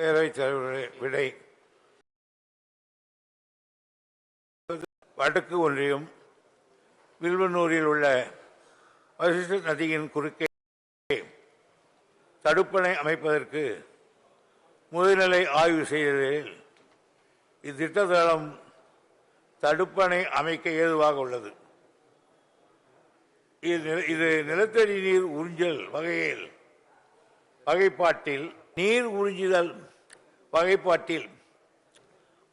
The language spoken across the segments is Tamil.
பேரவைத் தலைவர்களே விடை. வடக்கு ஒன்றியம் வில்வனூரில் உள்ள வசிஷ்ட நதியின் குறுக்கே தடுப்பணை அமைப்பதற்கு முதுநிலை ஆய்வு செய்ததில் இத்திட்டத்தளம் தடுப்பணை அமைக்க ஏதுவாக உள்ளது. இது நிலத்தடி நீர் உறிஞ்சல் வகையில் வகைப்பாட்டில் நீர் உறிஞ்சுதல் வகைப்பாட்டில்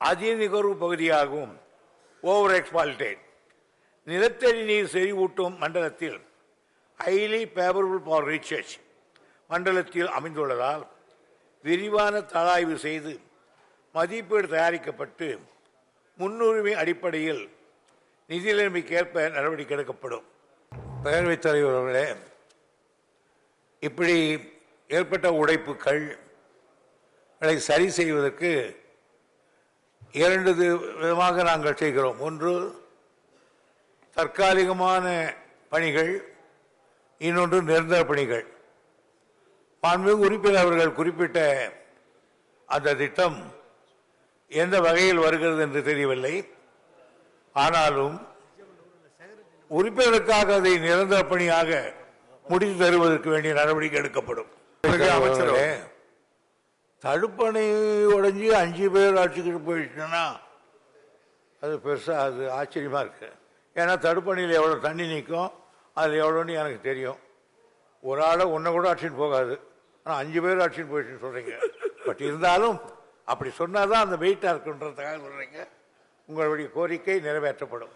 அதிநுகர்வு பகுதியாகும் ஓவர் எக்ஸ்பால்டேட் நிலத்தடி நீர் செறிவூட்டும் மண்டலத்தில் ஹைலி ஃபேவரபிள் ஃபார் ரீசர்ச் மண்டலத்தில் அமைந்துள்ளதால் விரிவான தலாய்வு செய்து மதிப்பீடு தயாரிக்கப்பட்டு முன்னுரிமை அடிப்படையில் நிதி நிலைமைக்கேற்ப நடவடிக்கை எடுக்கப்படும். பேரவைத் தலைவர் அவர்களே இப்படி ஏற்பட்ட உடைப்புகள் சரி செய்வதற்கு இரண்டு விதமாக நாங்கள் செய்கிறோம். ஒன்று தற்காலிகமான பணிகள் இன்னொன்று நிரந்தர பணிகள். மாண்புமிகு உறுப்பினர் அவர்கள் குறிப்பிட்ட அந்த திட்டம் எந்த வகையில் வருகிறது என்று தெரியவில்லை. ஆனாலும் உறுப்பினருக்காக அதை நிரந்தர பணியாக முடித்து தருவதற்கு வேண்டிய நடவடிக்கை எடுக்கப்படும். பிறகு தடுப்பணை உடஞ்சி அஞ்சு பேர் ஆட்சிக்கிட்டு போயிடுச்சுன்னா அது பெருசாக அது ஆச்சரியமாக இருக்கு. ஏன்னா தடுப்பணையில் எவ்வளோ தண்ணி நிற்கும் அதில் எவ்வளோன்னு எனக்கு தெரியும். ஒரு ஆளை ஒன்றை கூட ஆட்சின்னு போகாது. ஆனால் அஞ்சு பேர் ஆட்சின்னு போயிடுச்சுன்னு சொல்கிறீங்க பட் இருந்தாலும் அப்படி சொன்னால் தான் அந்த வெயிட்டாக இருக்குன்றதுக்காக சொல்கிறீங்க உங்களுடைய கோரிக்கை நிறைவேற்றப்படும்.